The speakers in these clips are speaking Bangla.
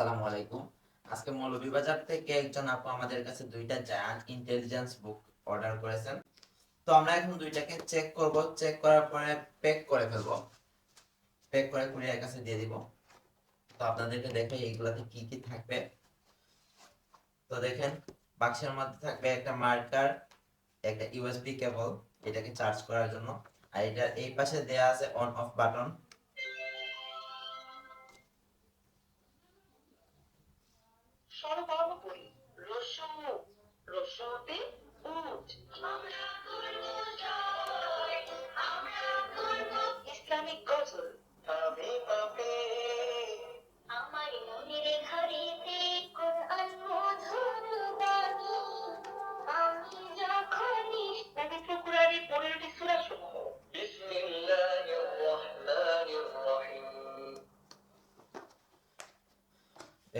সালামু আলাইকুম। আজকে মৌলভীবাজার থেকে একজন আপু আমাদের কাছে দুইটা জায়ান্ট ইন্টেলিজেন্স বুক অর্ডার করেছেন। তো আমরা এখন দুইটাকে চেক করব। চেক করার পরে প্যাক করে ফেলব। প্যাক করে কুরিয়ার কাছে দিয়ে দিব। তো আপনাদেরকে দেখে এইগুলাতে কি কি থাকবে। তো দেখেন, বাক্সের মধ্যে থাকবে একটা মার্কার একটা ইউএসবি কেবল এটাকে চার্জ করার জন্য। আর এটা এই পাশে দেয়া আছে অন অফ বাটন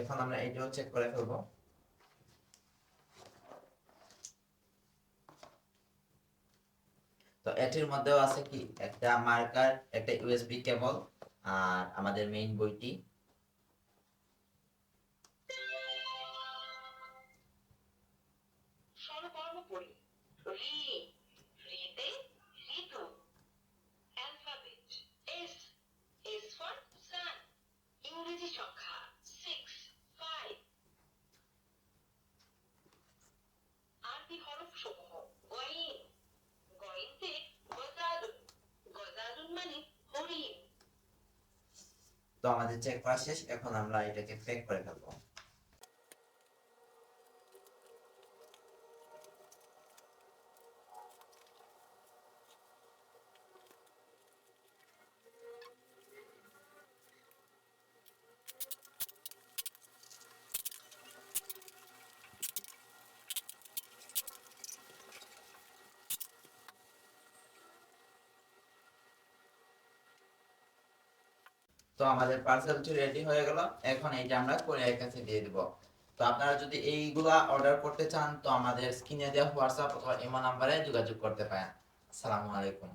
এখন আমরা এটাও চেক করে ফেলব। তো এটির মধ্যেও আছে কি? একটা মার্কার একটা ইউএসবি কেবল আর আমাদের মেইন বইটি। সর্বোপরি তো আমাদের চেক করা শেষ এখন আমরা এটাকে প্যাক করে ফেলব। তো আমাদের পার্সেলটি রেডি হয়ে গেল। এখন এইটা আমরা কোরিয়ার কাছে দিয়ে দিব। তো আপনারা যদি এইগুলা অর্ডার করতে চান, তো আমাদের স্ক্রিনে দেওয়া হোয়াটসঅ্যাপ অথবা ইমো নাম্বারে যোগাযোগ করতে পারেন। আসসালামু আলাইকুম।